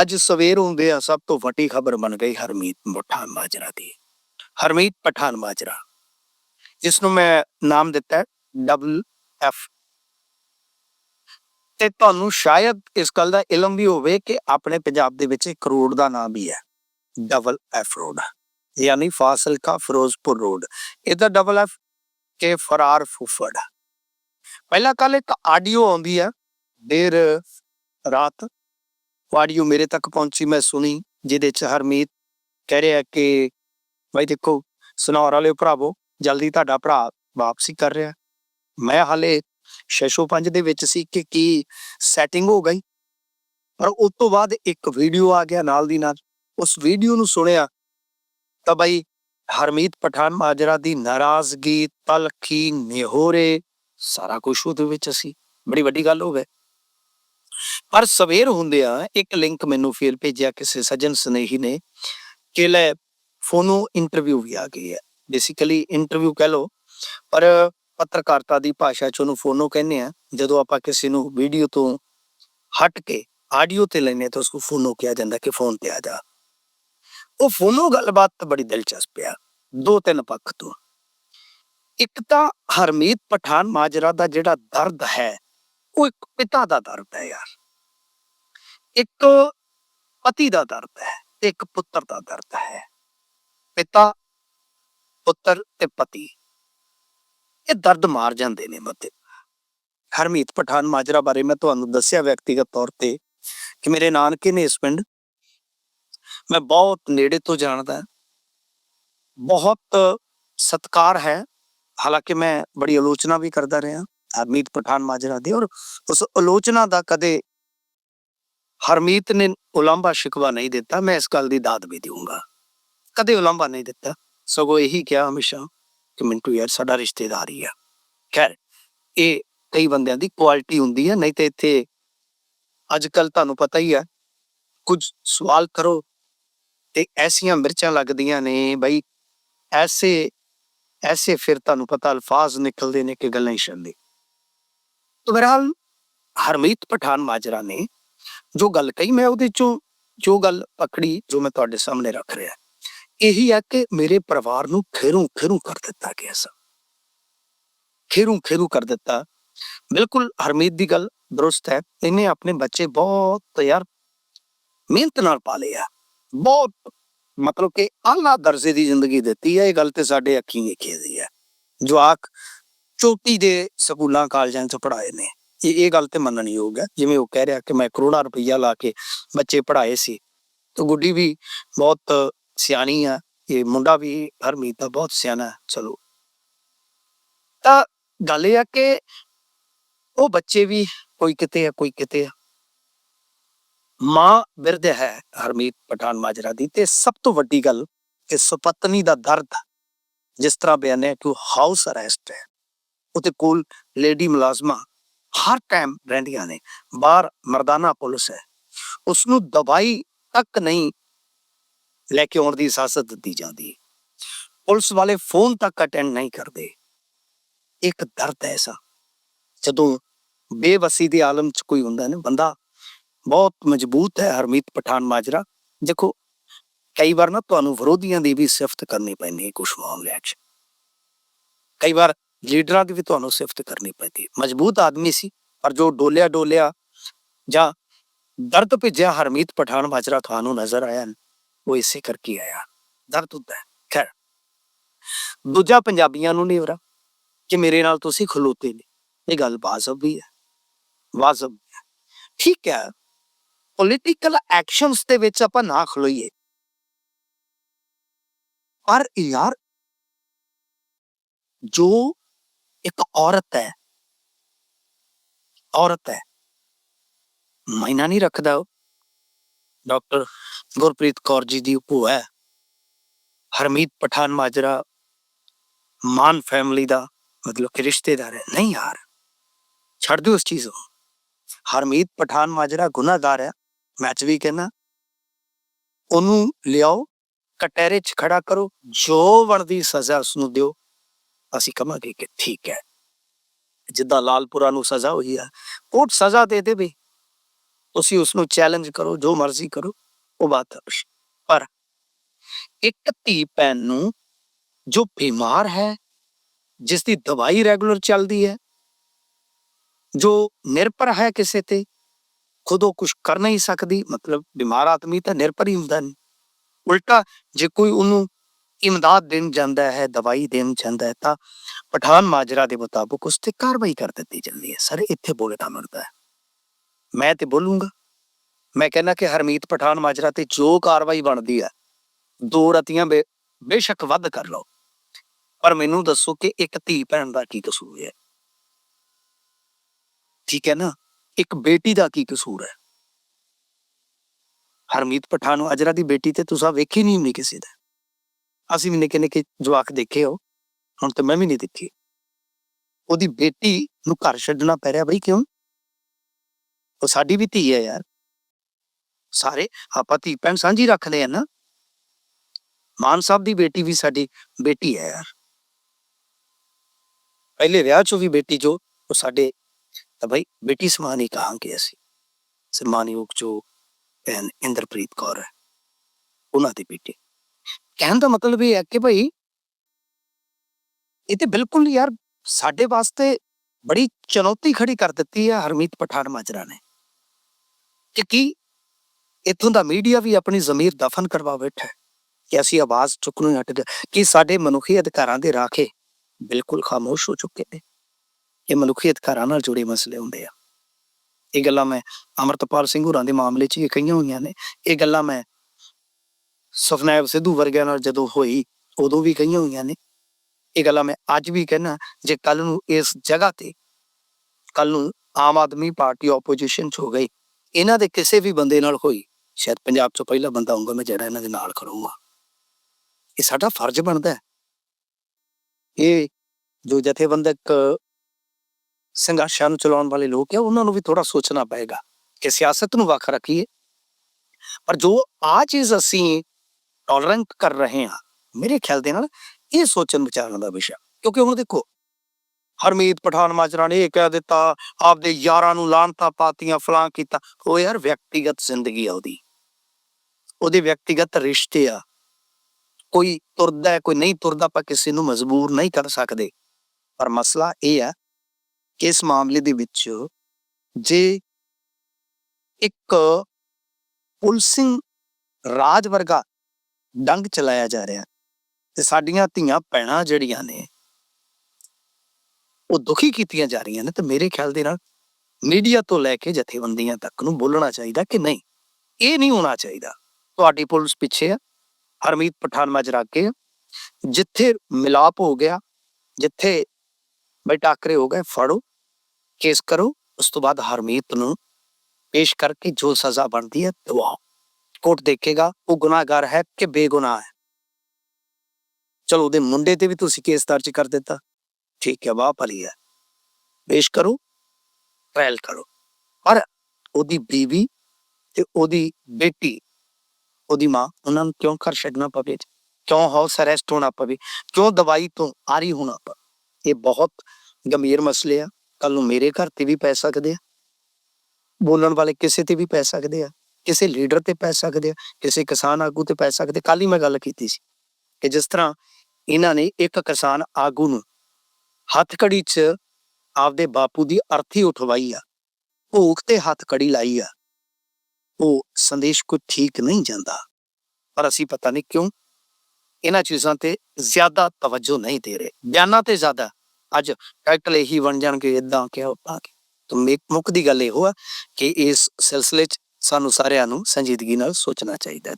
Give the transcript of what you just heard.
ਅੱਜ ਸਵੇਰ ਹੁੰਦੇ ਆ ਸਭ ਤੋਂ ਵੱਡੀ ਖਬਰ ਬਣ ਗਈ ਹਰਮੀਤ ਪਠਾਨ ਮਾਜਰਾ ਦੀ। ਹਰਮੀਤ ਪਠਾਨ ਮਾਜਰਾ। ਜਿਸ ਨੂੰ ਮੈਂ ਨਾਮ ਦਿੱਤਾ ਹੈ ਡਬਲ ਐਫ ਤੇ ਤੁਹਾਨੂੰ ਸ਼ਾਇਦ ਇਸ ਗੱਲ ਦਾ ਇਲਮ ਵੀ ਹੋਵੇ ਕਿ ਆਪਣੇ ਪੰਜਾਬ ਦੇ ਵਿੱਚ ਇੱਕ ਰੋਡ ਦਾ ਨਾਮ ਵੀ ਹੈ ਡਬਲ ਐਫ ਰੋਡ ਯਾਨੀ ਫਾਸਿਲਕਾ ਫਿਰੋਜ਼ਪੁਰ ਰੋਡ ਇਹਦਾ ਡਬਲ ਐਫ ਕੇ ਫਰਾਰ ਫੁਫੜ। ਪਹਿਲਾਂ ਕੱਲ ਇੱਕ ਆਡੀਓ ਆਉਂਦੀ ਹੈ, ਦੇਰ ਰਾਤ ਆਡੀਓ ਮੇਰੇ ਤੱਕ ਪਹੁੰਚੀ, ਮੈਂ ਸੁਣੀ, ਜਿਹਦੇ ਚ ਹਰਮੀਤ ਕਹਿ ਰਿਹਾ ਕਿ ਭਾਈ ਦੇਖੋ, ਸਨੌਰ ਵਾਲੇ ਭਰਾਵੋ, ਜਲਦੀ ਤੁਹਾਡਾ ਭਰਾ ਵਾਪਸੀ ਕਰ ਰਿਹਾ। ਮੈਂ ਹਾਲੇ 605 ਦੇ ਵਿੱਚ ਸੀ ਕਿ ਕੀ ਸੈਟਿੰਗ ਹੋ ਗਈ। ਪਰ ਉਸ ਤੋਂ ਬਾਅਦ ਇੱਕ ਵੀਡੀਓ ਆ ਗਿਆ ਨਾਲ ਦੀ ਨਾਲ। ਉਸ ਵੀਡੀਓ ਨੂੰ ਸੁਣਿਆ ਤਾਂ ਭਾਈ ਹਰਮੀਤ ਪਠਾਨ ਮਾਜਰਾ ਦੀ ਨਾਰਾਜ਼ਗੀ, ਤਲਖੀ, ਨਿਹੋਰੇ, ਸਾਰਾ ਕੁਝ ਉਹਦੇ ਵਿੱਚ ਸੀ। ਬੜੀ ਵੱਡੀ ਗੱਲ ਹੋ ਗਈ। ਪਰ ਸਵੇਰ ਹੁੰਦਿਆਂ ਇੱਕ ਲਿੰਕ ਮੈਨੂੰ ਫੇਰ ਭੇਜਿਆ ਕਿਸੇ ਸੱਜਣ ਸਨੇਹੀ ਨੇ ਕਿ ਲੈ ਫੋਨੋ ਇੰਟਰਵਿਊ ਵੀ ਆ ਗਈ ਹੈ। ਬੇਸਿਕਲੀ ਇੰਟਰਵਿਊ ਕਹਿ ਲੋ ਪਰ ਪੱਤਰਕਾਰਤਾ ਦੀ ਭਾਸ਼ਾ ਚ ਉਹਨੂੰ ਫੋਨੋ ਕਹਿੰਦੇ ਆ। ਜਦੋਂ ਆਪਾਂ ਕਿਸੇ ਨੂੰ ਵੀਡੀਓ ਤੋਂ ਹਟ ਕੇ ਆਡੀਓ ਤੇ ਲੈਨੇ ਤਾਂ ਉਸਨੂੰ ਫੋਨੋ ਕਿਹਾ ਜਾਂਦਾ ਕਿ ਫੋਨ ਤੇ ਆ ਜਾ। ਉਹ ਫੋਨੋ ਗੱਲਬਾਤ ਬੜੀ ਦਿਲਚਸਪ ਆ, ਦੋ ਤਿੰਨ ਪੱਖ ਤੋਂ। ਇੱਕ ਤਾਂ ਹਰਮੀਤ ਪਠਾਨ ਮਾਜਰਾ ਦਾ ਜਿਹੜਾ ਦਰਦ ਹੈ ਉਹ ਇੱਕ ਪਿਤਾ ਦਾ ਦਰਦ ਹੈ ਯਾਰ ਇੱਕ ਪਤੀ ਦਾ ਦਰਦ ਹੈ ਤੇ ਇੱਕ ਪੁੱਤਰ ਦਾ ਦਰਦ ਹੈ ਪਿਤਾ ਪੁੱਤਰ ਤੇ ਪਤੀ ਇਹ ਦਰਦ ਮਾਰ ਜਾਂਦੇ ਨੇ ਮਤੇ ਹਰਮੀਤ ਪਠਾਨ ਮਾਜਰਾ ਬਾਰੇ ਮੈਂ ਤੁਹਾਨੂੰ ਦੱਸਿਆ ਵਿਅਕਤੀਗਤ ਤੌਰ ਤੇ ਕਿ ਮੇਰੇ ਨਾਨਕੇ ਨੇ ਇਸ ਪਿੰਡ ਮੈਂ ਬਹੁਤ ਨੇੜੇ ਤੋਂ ਜਾਣਦਾ ਬਹੁਤ ਸਤਕਾਰ ਹੈ ਹਾਲਾਂਕਿ ਮੈਂ ਬੜੀ ਆਲੋਚਨਾ ਵੀ ਕਰਦਾ ਰਿਹਾ ਹਰਮੀਤ ਪਠਾਨ ਮਾਜਰਾ ਦੀ ਔਰ ਉਸ ਆਲੋਚਨਾ ਦਾ ਕਦੇ ਹਰਮੀਤ ਨੇ ਉਲੰਭਾ ਸ਼ਿਕਵਾ ਨਹੀਂ ਦਿੱਤਾ, ਮੈਂ ਇਸ ਗੱਲ ਦੀ ਦਾਦ ਵੀ ਦੇਵਾਂਗਾ ਕਦੇ ਉਲੰਭਾ ਨਹੀਂ ਦਿੱਤਾ। ਸਗੋਂ ਇਹੀ ਕਿਹਾ ਹਮੇਸ਼ਾ ਕਿ ਮਿੰਟੂ ਯਾਰ, ਸਾਡਾ ਰਿਸ਼ਤੇਦਾਰ ਹੀ ਆ। ਖੈਰ, ਇਹ ਕਈ ਬੰਦਿਆਂ ਦੀ ਕੁਆਲਿਟੀ ਹੁੰਦੀ ਹੈ ਨਹੀਂ ਤੇ ਇੱਥੇ ਅੱਜ ਕੱਲ ਤੁਹਾਨੂੰ ਪਤਾ ਹੀ ਹੈ ਕੁਝ ਸਵਾਲ ਕਰੋ ਤੇ ਐਸੀਆਂ ਮਿਰਚਾਂ ਲੱਗਦੀਆਂ ਨੇ ਬਈ ਐਸੇ ਐਸੇ ਫਿਰ ਤੁਹਾਨੂੰ ਪਤਾ ਅਲਫਾਜ਼ ਨਿਕਲਦੇ ਨੇ ਕਿ ਗੱਲਾਂ ਹੀ ਛੱਡਦੇ ਤੋ ਬਹਰਹਾਲ ਹਰਮੀਤ ਪਠਾਨ ਮਾਜਰਾ ਨੇ ਜੋ ਗੱਲ ਕਹੀ ਮੈਂ ਉਹਦੇ ਚੋਂ ਜੋ ਗੱਲ ਪਕੜੀ ਜੋ ਮੈਂ ਤੁਹਾਡੇ ਸਾਹਮਣੇ ਰੱਖ ਰਿਹਾ ਇਹੀ ਹੈ ਕਿ ਮੇਰੇ ਪਰਿਵਾਰ ਨੂੰ ਖੇਰੂ ਖੇਰੂ ਕਰ ਦਿੱਤਾ ਗਿਆ ਸਾ ਖੇਰੂ ਖੇਰੂ ਕਰ ਦਿੱਤਾ ਬਿਲਕੁਲ ਹਰਮੀਤ ਦੀ ਗੱਲ ਦਰੁਸਤ ਹੈ ਇਹਨੇ ਆਪਣੇ ਬੱਚੇ ਬਹੁਤ ਯਾਰ ਮਿਹਨਤ ਨਾਲ ਪਾਲੇ ਆ ਬਹੁਤ ਮਤਲਬ ਕਿ ਆਲਾ ਦਰਜੇ ਦੀ ਜ਼ਿੰਦਗੀ ਦਿੱਤੀ ਹੈ ਇਹ ਗੱਲ ਤੇ ਸਾਡੇ ਅੱਖੀਂ ਵੇਖੀ ਦੀ ਹੈ ਜਵਾਕ ਚੋਟੀ ਦੇ ਸਕੂਲਾਂ, ਕਾਲਜਾਂ 'ਚ ਪੜਾਏ ਨੇ। ਇਹ ਇਹ ਗੱਲ ਤੇ ਮੰਨਣਯੋਗ ਹੈ। ਜਿਵੇਂ ਉਹ ਕਹਿ ਰਿਹਾ ਕਿ ਮੈਂ ਕਰੋੜਾਂ ਰੁਪਈਆ ਲਾ ਕੇ ਬੱਚੇ ਪੜਾਏ ਸੀ। ਤਾਂ ਗੁੱਡੀ ਵੀ ਬਹੁਤ ਸਿਆਣੀ ਆ। ਇਹ ਮੁੰਡਾ ਵੀ ਹਰਮੀਤ ਦਾ ਬਹੁਤ ਸਿਆਣਾ। ਚਲੋ। ਤਾਂ ਗੱਲ ਇਹ ਆ ਕਿ ਉਹ ਬੱਚੇ ਵੀ ਕੋਈ ਕਿਤੇ ਆ, ਕੋਈ ਕਿਤੇ ਆ। ਮਾਂ ਬਿਰਧ ਹੈ ਹਰਮੀਤ ਪਠਾਨ ਮਾਜਰਾ ਦੀ। ਤੇ ਸਭ ਤੋਂ ਵੱਡੀ ਗੱਲ ਕਿ ਸੁਪਤਨੀ ਦਾ ਦਰਦ ਜਿਸ ਤਰ੍ਹਾਂ ਬਿਆਨਿਆ ਕਿ ਉਹ ਹਾਊਸ ਅਰੈਸਟ ਹੈ। ਉਹਦੇ ਕੋਲ ਲੇਡੀ ਮੁਲਾਜ਼ਮਾਂ ਹਰ ਟਾਈਮ ਰਹਿੰਦੀਆਂ ਨੇ। ਬਾਹਰ ਮਰਦਾਨਾ ਪੁਲਿਸ ਹੈ। ਉਸ ਨੂੰ ਦਵਾਈ ਤੱਕ ਨਹੀਂ ਲੈ ਕੇ ਆਉਣ ਦੀ ਇਜਾਜ਼ਤ ਦਿੱਤੀ ਜਾਂਦੀ। ਪੁਲਿਸ ਵਾਲੇ ਫੋਨ ਤੱਕ ਅਟੈਂਡ ਨਹੀਂ ਕਰਦੇ। ਇੱਕ ਦਰਦ ਹੈ ਐਸਾ ਜਦੋਂ ਬੇਵਸੀ ਦੇ ਆਲਮ ਚ ਕੋਈ ਹੁੰਦਾ ਨਾ ਬੰਦਾ, ਬਹੁਤ ਮਜ਼ਬੂਤ ਹੈ ਹਰਮੀਤ ਪਠਾਨ ਮਾਜਰਾ। ਦੇਖੋ, ਕਈ ਵਾਰ ਨਾ ਤੁਹਾਨੂੰ ਵਿਰੋਧੀਆਂ ਦੀ ਵੀ ਸਿਫਤ ਕਰਨੀ ਪੈਂਦੀ ਹੈ ਕੁਝ ਮਾਮਲਿਆਂ 'ਚ। ਕਈ ਵਾਰ ਲੀਡਰਾਂ ਦੀ ਵੀ ਤੁਹਾਨੂੰ ਸਿਫਤ ਕਰਨੀ ਪੈਂਦੀ। ਮਜ਼ਬੂਤ ਆਦਮੀ ਸੀ, ਪਰ ਜੋ ਡੋਲਿਆ ਡੋਲਿਆ ਜਾਂ ਦਰਦ ਭਿੱਜਿਆ ਹਰਮੀਤ ਪਠਾਨ ਮਾਜਰਾ ਤੁਹਾਨੂੰ ਨਜ਼ਰ ਆਇਆ ਉਹ ਇਸੇ ਕਰਕੇ ਆਇਆ। ਦਰਦ ਹੁੰਦਾ ਖੈਰ, ਦੂਜਾ ਪੰਜਾਬੀਆਂ ਨੂੰ ਨਹੀਂ ਕਿ ਮੇਰੇ ਨਾਲ ਤੁਸੀਂ ਖਲੋਤੇ ਨੇ। ਇਹ ਗੱਲ ਵਾਜਬ ਵੀ ਹੈ। ਵਾਜਬ ਠੀਕ ਹੈ ਪੋਲੀਟੀਕਲ ਐਕਸ਼ਨਸ ਦੇ ਵਿੱਚ ਆਪਾਂ ਨਾ ਖਲੋਈਏ। ਪਰ ਯਾਰ, ਜੋ ਇੱਕ ਔਰਤ ਹੈ। ਔਰਤ ਹੈ। ਮਾਇਨਾ ਨਹੀਂ ਰੱਖਦਾ ਉਹ। ਡਾਕਟਰ ਗੁਰਪ੍ਰੀਤ ਕੌਰ ਜੀ ਦੀ ਭੂਆ ਹੈ। ਹਰਮੀਤ ਪਠਾਨ ਮਾਜਰਾ ਮਾਨ ਫੈਮਿਲੀ ਦਾ ਮਤਲਬ ਕਿ ਰਿਸ਼ਤੇਦਾਰ ਹੈ। ਨਹੀਂ ਯਾਰ, ਛੱਡ ਦਿਓ ਉਸ ਚੀਜ਼ ਨੂੰ। ਹਰਮੀਤ ਪਠਾਨ ਮਾਜਰਾ ਗੁਨਾਹਗਾਰ ਹੈ। ਮੈਂ ਅੱਜ ਵੀ ਕਹਿੰਦਾ, ਉਹਨੂੰ ਲਿਆਓ, ਕਟਹਿਰੇ 'ਚ ਖੜਾ ਕਰੋ। ਜੋ ਬਣਦੀ ਸਜ਼ਾ ਉਸ ਨੂੰ ਦਿਓ। ਅਸੀਂ ਕਹਾਂਗੇ ਕਿ ਠੀਕ ਹੈ। ਜਿੱਦਾਂ ਲਾਲਪੁਰਾ ਨੂੰ ਸਜ਼ਾ ਹੋਈ ਆ, ਕੋਰਟ ਸਜ਼ਾ ਦੇ ਦੇਵੇ। ਤੁਸੀਂ ਉਸ ਨੂੰ ਚੈਲੰਜ ਕਰੋ, ਜੋ ਮਰਜ਼ੀ ਕਰੋ, ਉਹ ਬਾਤ ਹੈ ਪਰ ਇੱਕ ਧੀ ਭੈਣ ਨੂੰ ਜੋ ਬਿਮਾਰ ਹੈ ਜਿਸ ਦੀ ਦਵਾਈ ਰੈਗੂਲਰ ਚੱਲਦੀ ਹੈ, ਜੋ ਨਿਰਭਰ ਹੈ ਕਿਸੇ ਤੇ, ਖੁਦ ਉਹ ਕੁਝ ਕਰ ਨਹੀਂ ਸਕਦੀ, ਮਤਲਬ ਬਿਮਾਰ ਆਦਮੀ ਤਾਂ ਨਿਰਭਰ ਹੀ ਹੁੰਦਾ ਨਹੀਂ ਉਲਟਾ ਜੇ ਕੋਈ ਉਹਨੂੰ ਇਮਦਾਦ ਦੇਣ ਜਾਂਦਾ ਹੈ, ਦਵਾਈ ਦੇਣ ਜਾਂਦਾ ਹੈ, ਤਾਂ ਪਠਾਨ ਮਾਜਰਾ ਦੇ ਮੁਤਾਬਕ ਉਸ ਤੇ ਕਾਰਵਾਈ ਕਰ ਦਿੱਤੀ ਜਾਂਦੀ ਹੈ। ਸਰ, ਇੱਥੇ ਬੋਲਣਾ ਮਰਦਾ ਹੈ। ਮੈਂ ਤੇ ਬੋਲੂੰਗਾ। ਮੈਂ ਕਹਿੰਦਾ ਕਿ ਹਰਮੀਤ ਪਠਾਨ ਮਾਜਰਾ ਤੇ ਜੋ ਕਾਰਵਾਈ ਬਣਦੀ ਹੈ, ਦੋ ਰਤੀਆਂ ਬੇ- ਬੇਸ਼ੱਕ ਵੱਧ ਕਰ ਲਓ। ਪਰ ਮੈਨੂੰ ਦੱਸੋ ਕਿ ਇੱਕ ਧੀ ਭੈਣ ਦਾ ਕੀ ਕਸੂਰ ਹੈ? ਠੀਕ ਹੈ ਨਾ? ਇੱਕ ਬੇਟੀ ਦਾ ਕੀ ਕਸੂਰ ਹੈ? ਹਰਮੀਤ ਪਠਾਨ ਮਾਜਰਾ ਦੀ ਬੇਟੀ ਤੇ ਤੁਸੀਂ ਵੇਖੀ ਨਹੀਂ ਹੋਣੀ ਕਿਸੇ ਦਾ। ਅਸੀਂ ਵੀ ਨਿੱਕੇ ਨਿੱਕੇ ਜਵਾਕ ਦੇਖੇ ਹੋ ਹੁਣ ਤੇ ਮੈਂ ਵੀ ਨਹੀਂ ਦੇਖੀ। ਉਹਦੀ ਬੇਟੀ ਨੂੰ ਘਰ ਛੱਡਣਾ ਪੈ ਰਿਹਾ ਬਈ ਕਿਉਂ? ਉਹ ਸਾਡੀ ਵੀ ਧੀ ਹੈ ਯਾਰ। ਸਾਰੇ ਆਪਾਂ ਧੀ ਭੈਣ ਸਾਂਝੀ ਰੱਖਦੇ ਆ ਨਾ। ਮਾਨ ਸਾਹਿਬ ਦੀ ਬੇਟੀ ਵੀ ਸਾਡੀ ਬੇਟੀ ਹੈ ਯਾਰ। ਪਹਿਲੇ ਵਿਆਹ ਚੋਂ ਵੀ ਬੇਟੀ ਜੋ, ਉਹ ਸਾਡੇ ਤਾਂ ਬਈ ਬੇਟੀ ਸਮਾਨ ਹੀ ਕਹਾਂਗੇ ਅਸੀਂ। ਸਮਾਨਯੋਗ ਜੋ ਭੈਣ ਇੰਦਰਪ੍ਰੀਤ ਕੌਰ ਹੈ। ਉਹਨਾਂ ਦੀ ਬੇਟੀ। ਕਹਿਣ ਦਾ ਮਤਲਬ ਇਹ ਹੈ ਕਿ ਭਾਈ ਇਹ ਤੇ ਬਿਲਕੁਲ ਯਾਰ, ਸਾਡੇ ਵਾਸਤੇ ਬੜੀ ਚੁਣੌਤੀ ਖੜੀ ਕਰ ਦਿੱਤੀ ਹੈ ਹਰਮੀਤ ਪਠਾਨ ਮਾਜਰਾ ਨੇ। ਕਿ ਕੀ ਇਥੋਂ ਦਾ ਮੀਡੀਆ ਵੀ ਆਪਣੀ ਜ਼ਮੀਰ ਦਫਨ ਕਰਵਾ ਬੈਠਾ ਹੈ ਕਿ ਅਸੀਂ ਆਵਾਜ਼ ਚੁੱਕਣੋਂ ਹੀ ਹਟ ਗਏ ਕਿ ਸਾਡੇ ਮਨੁੱਖੀ ਅਧਿਕਾਰਾਂ ਦੇ ਰਾਖੇ ਬਿਲਕੁਲ ਖਾਮੋਸ਼ ਹੋ ਚੁੱਕੇ ਨੇ। ਇਹ ਮਨੁੱਖੀ ਅਧਿਕਾਰਾਂ ਨਾਲ ਜੁੜੇ ਮਸਲੇ ਹੁੰਦੇ ਆ। ਇਹ ਗੱਲਾਂ ਮੈਂ ਅਮਰਤਪਾਲ ਸਿੰਘ ਹੋਰਾਂ ਦੇ ਮਾਮਲੇ 'ਚ ਹੀ ਕਹੀਆਂ ਹੋਈਆਂ ਨੇ। ਇਹ ਗੱਲਾਂ ਮੈਂ ਸੁਖਨੈਬ ਸਿੱਧੂ ਵਰਗਿਆਂ ਨਾਲ ਜਦੋਂ ਹੋਈ, ਉਦੋਂ ਵੀ ਕਹੀਆਂ ਹੋਈਆਂ ਨੇ। ਇਹ ਗੱਲਾਂ ਮੈਂ ਅੱਜ ਵੀ ਕਹਿਣਾ ਜੇ ਕੱਲ ਨੂੰ ਇਸ ਜਗ੍ਹਾ ਤੇ ਕੱਲ ਨੂੰ ਆਮ ਆਦਮੀ ਪਾਰਟੀ ਆਪੋਜੀਸ਼ਨ 'ਚ ਹੋ ਗਈ, ਇਹਨਾਂ ਦੇ ਕਿਸੇ ਵੀ ਬੰਦੇ ਨਾਲ ਹੋਈ, ਸ਼ਾਇਦ ਪੰਜਾਬ 'ਚੋਂ ਪਹਿਲਾ ਬੰਦਾ ਹੋਊਗਾ, ਮੈਂ ਜਿਹੜਾ ਇਹਨਾਂ ਦੇ ਨਾਲ ਖੜੂੰਗਾ। ਇਹ ਸਾਡਾ ਫਰਜ਼ ਬਣਦਾ ਹੈ। ਇਹ ਜੋ ਜਥੇਬੰਦਕ ਸੰਘਰਸ਼ਾਂ ਨੂੰ ਚਲਾਉਣ ਵਾਲੇ ਲੋਕ ਆ, ਉਹਨਾਂ ਨੂੰ ਵੀ ਥੋੜਾ ਸੋਚਣਾ ਪਏਗਾ ਕਿ ਸਿਆਸਤ ਨੂੰ ਵੱਖ ਰੱਖੀਏ। ਪਰ ਜੋ ਆ ਚੀਜ਼ ਅਸੀਂ ਟੋਲਰੈਂਟ ਕਰ ਰਹੇ ਹਾਂ। ਮੇਰੇ ਖਿਆਲ ਦੇ ਨਾਲ ਇਹ ਸੋਚਣ ਵਿਚਾਰਨ ਦਾ ਵਿਸ਼ਾ। ਕਿਉਂਕਿ ਹੁਣ ਦੇਖੋ, ਹਰਮੀਤ ਪਠਾਨ ਮਾਜਰਾ ਨੇ ਇਹ ਕਹਿ ਦਿੱਤਾ, ਆਪਦੇ ਯਾਰਾਂ ਨੂੰ ਲਾਂਤਾ ਪਾਤੀਆਂ ਫਲਾਂ ਕੀਤਾ। ਉਹ ਯਾਰ ਵਿਅਕਤੀਗਤ ਜ਼ਿੰਦਗੀ ਆ ਉਹਦੀ। ਉਹਦੇ ਵਿਅਕਤੀਗਤ ਰਿਸ਼ਤੇ ਆ। ਕੋਈ ਤੁਰਦਾ ਕੋਈ ਨਹੀਂ ਤੁਰਦਾ, ਆਪਾਂ ਕਿਸੇ ਨੂੰ ਮਜਬੂਰ ਨਹੀਂ ਕਰ ਸਕਦੇ। ਪਰ ਮਸਲਾ ਇਹ ਆ ਕਿ ਇਸ ਮਾਮਲੇ ਦੇ ਵਿੱਚ ਜੇ ਇੱਕ ਪੁਲਸਿੰਗ ਰਾਜ ਵਰਗਾ ਡੰਗ ਚਲਾਇਆ ਜਾ ਰਿਹਾ। ਤੇ ਸਾਡੀਆਂ ਧੀਆਂ ਭੈਣਾਂ ਜਿਹੜੀਆਂ ਨੇ, ਉਹ ਦੁਖੀ ਕੀਤੀਆਂ ਜਾ ਰਹੀਆਂ ਨੇ ਤੇ ਮੇਰੇ ਖਿਆਲ ਦੇ ਨਾਲ ਮੀਡੀਆ ਤੋਂ ਲੈ ਕੇ ਜਥੇਬੰਦੀਆਂ ਤੱਕ ਨੂੰ ਬੋਲਣਾ ਚਾਹੀਦਾ ਕਿ ਨਹੀਂ, ਇਹ ਨਹੀਂ ਹੋਣਾ ਚਾਹੀਦਾ। ਤੁਹਾਡੀ ਪੁਲਿਸ ਪਿੱਛੇ ਆ, ਹਰਮੀਤ ਪਠਾਨ ਮਾਜਰਾ ਅੱਗੇ ਜਿੱਥੇ ਮਿਲਾਪ ਹੋ ਗਿਆ, ਜਿੱਥੇ ਬਈ ਟਾਕਰੇ ਹੋ ਗਏ, ਫੜੋ, ਕੇਸ ਕਰੋ, ਉਸ ਤੋਂ ਬਾਅਦ ਹਰਮੀਤ ਨੂੰ ਪੇਸ਼ ਕਰਕੇ ਜੋ ਸਜ਼ਾ ਬਣਦੀ ਹੈ ਦਵਾਓ। ਕੋਰਟ ਦੇਖੇਗਾ, ਉਹ ਗੁਨਾਹਗਾਰ ਹੈ ਕਿ ਬੇਗੁਨਾਹ ਹੈ। ਚਲੋ, ਉਹਦੇ ਮੁੰਡੇ ਤੇ ਵੀ ਤੁਸੀਂ ਕੇਸ ਦਰਜ ਕਰ ਦਿੱਤਾ। ਠੀਕ ਹੈ, ਵਾਹ ਭਲੀ ਹੈ। ਪੇਸ਼ ਕਰੋ ਟ੍ਰਾਇਲ ਕਰੋ। ਪਰ ਉਹਦੀ ਬੀਵੀ ਤੇ ਉਹਦੀ ਬੇਟੀ, ਉਹਦੀ ਮਾਂ, ਉਹਨਾਂ ਨੂੰ ਕਿਉਂ ਘਰ ਛੱਡਣਾ ਪਵੇ? ਕਿਉਂ ਹਾਊਸ ਅਰੈਸਟ ਹੋਣਾ ਪਵੇ? ਕਿਉਂ ਦਵਾਈ ਤੋਂ ਆਰੀ ਹੋਣਾ ਪਵੇ? ਇਹ ਬਹੁਤ ਗੰਭੀਰ ਮਸਲੇ ਆ। ਕੱਲ ਨੂੰ ਮੇਰੇ ਘਰ ਤੇ ਵੀ ਪੈ ਸਕਦੇ ਆ। ਬੋਲਣ ਵਾਲੇ ਕਿਸੇ ਤੇ ਵੀ ਪੈ ਸਕਦੇ ਆ। ਕਿਸੇ ਲੀਡਰ ਤੇ ਪੈ ਸਕਦੇ ਆ, ਕਿਸੇ ਕਿਸਾਨ ਆਗੂ ਤੇ ਪੈ ਸਕਦੇ ਕੱਲ ਹੀ ਮੈਂ ਗੱਲ ਕੀਤੀ ਸੀ ਕਿ ਜਿਸ ਤਰ੍ਹਾਂ ਇਹਨਾਂ ਨੇ ਇੱਕ ਕਿਸਾਨ ਆਗੂ ਨੂੰ ਹੱਥ ਕੜੀ 'ਚ ਆਪਦੇ ਬਾਪੂ ਦੀ ਅਰਥੀ ਉਠਵਾਈ ਆ, ਭੋਗ ਤੇ ਹੱਥ ਕੜੀ ਲਾਈ ਆ, ਉਹ ਸੰਦੇਸ਼ ਕੋ ਠੀਕ ਨਹੀਂ ਜਾਂਦਾ। ਪਰ ਅਸੀਂ ਪਤਾ ਨਹੀਂ ਕਿਉਂ ਇਹਨਾਂ ਚੀਜ਼ਾਂ ਤੇ ਜ਼ਿਆਦਾ ਤਵੱਜੋ ਨਹੀਂ ਦੇ ਰਹੇ। ਬਿਆਨਾਂ ਤੇ ਜ਼ਿਆਦਾ। ਅੱਜ ਟਾਈਟਲ ਇਹੀ ਬਣ ਜਾਣਗੇ ਇਦਾਂ ਕਿ ਉਹ ਆ ਤਾਂ ਮੇਕ ਮੁੱਖ ਦੀ ਗੱਲ ਇਹੋ ਆ ਕਿ ਇਸ ਸਿਲਸਿਲੇ 'ਚ ਸਾਨੂੰ ਸਾਰਿਆਂ ਨੂੰ ਸੰਜੀਦਗੀ ਨਾਲ ਸੋਚਣਾ ਚਾਹੀਦਾ ਹੈ।